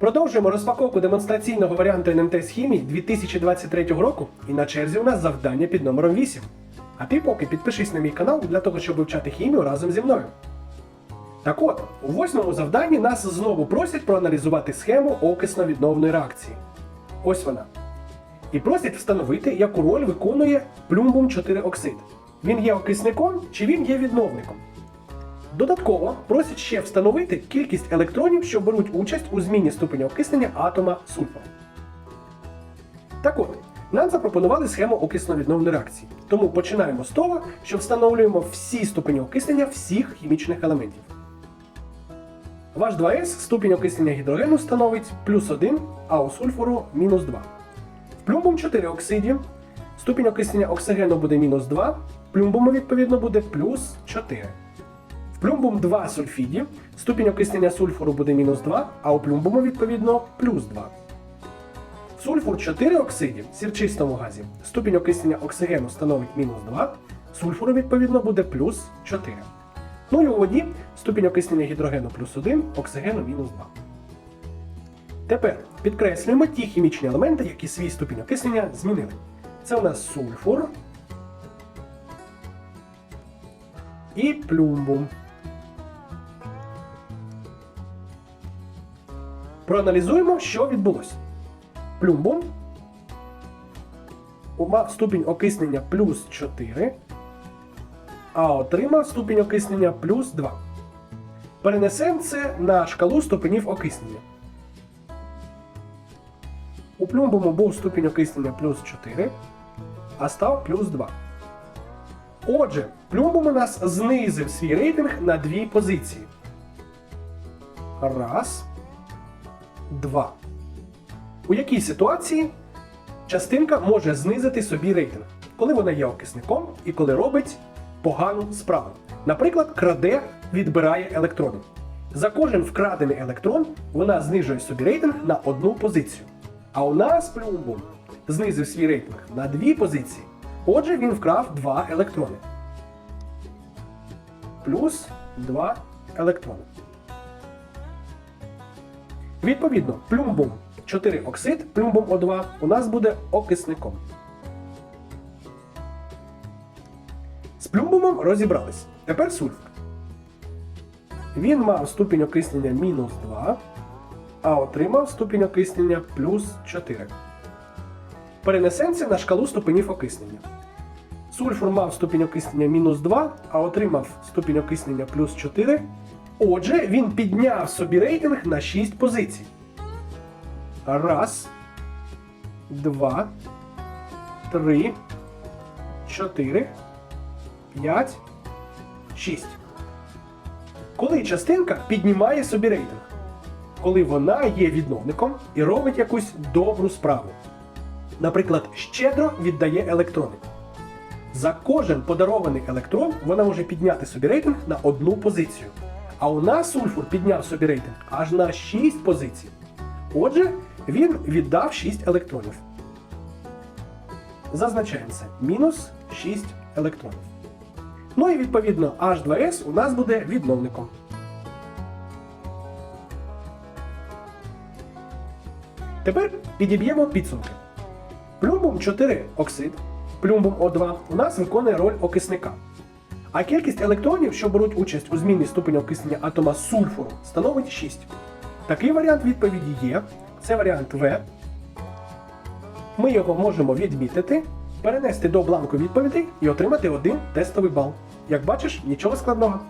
Продовжуємо розпаковку демонстраційного варіанту НМТ з хімії 2023 року і на черзі у нас завдання під номером 8. А ти поки підпишись на мій канал для того, щоб вивчати хімію разом зі мною. Так от, у восьмому завданні нас знову просять проаналізувати схему окисно-відновної реакції. Ось вона. І просять встановити, яку роль виконує плюмбум 4 оксид. Він є окисником чи він є відновником. Додатково просять ще встановити кількість електронів, що беруть участь у зміні ступеня окиснення атома сульфа. Так от, нам запропонували схему окисно-відновної реакції. Тому починаємо з того, що встановлюємо всі ступені окиснення всіх хімічних елементів. В H2S ступінь окиснення гідрогену становить плюс 1, а у сульфуру мінус 2. В плюмбум 4 оксиді ступінь окиснення оксигену буде мінус 2, плюмбуму відповідно буде плюс 4. В плюмбум 2 сульфіді ступінь окиснення сульфуру буде мінус 2, а у плюмбуму відповідно плюс 2. Сульфур 4 оксиді в сірчистому газі ступінь окиснення оксигену становить мінус 2, сульфуру відповідно буде плюс 4. Ну і у воді ступінь окиснення гідрогену плюс 1, оксигену мінус 2. Тепер підкреслюємо ті хімічні елементи, які свій ступінь окиснення змінили. Це у нас сульфур і плюмбум. Проаналізуємо, що відбулося. Плюмбум мав ступінь окиснення плюс 4, а отримав ступінь окиснення плюс 2. Перенесемо це на шкалу ступенів окиснення. У плюмбуму був ступінь окиснення плюс 4, а став плюс 2. Отже, плюмбум у нас знизив свій рейтинг на дві позиції. Раз. Два. У якій ситуації частинка може знизити собі рейтинг, коли вона є окисником і коли робить погану справу. Наприклад, краде, відбирає електрони. За кожен вкрадений електрон вона знижує собі рейтинг на одну позицію. А у нас плюмбум знизив свій рейтинг на дві позиції. Отже, він вкрав два електрони. Плюс два електрони. Відповідно, плюмбум 4 оксид, плюмбум О2 у нас буде окисником. З плюмбумом розібрались. Тепер сульфур. Він мав ступінь окиснення мінус 2, а отримав ступінь окиснення плюс 4. Перенесемо це на шкалу ступенів окиснення. Сульфур мав ступінь окиснення мінус 2, а отримав ступінь окиснення плюс 4. Отже, він підняв собі рейтинг на 6 позицій. Раз, два, три, чотири, п'ять, шість. Коли частинка піднімає собі рейтинг, коли вона є відновником і робить якусь добру справу. Наприклад, щедро віддає електрони. За кожен подарований електрон вона може підняти собі рейтинг на одну позицію. А у нас сульфур підняв собі рейтинг аж на 6 позицій. Отже, він віддав 6 електронів. Зазначаємо це. Мінус 6 електронів. Ну і відповідно H2S у нас буде відновником. Тепер підіб'ємо підсумки. Плюмбум 4 оксид, плюмбум О2 у нас виконує роль окисника. А кількість електронів, що беруть участь у зміні ступеня окиснення атома сульфуру, становить 6. Такий варіант відповіді є. Це варіант В. Ми його можемо відмітити, перенести до бланку відповідей і отримати один тестовий бал. Як бачиш, нічого складного.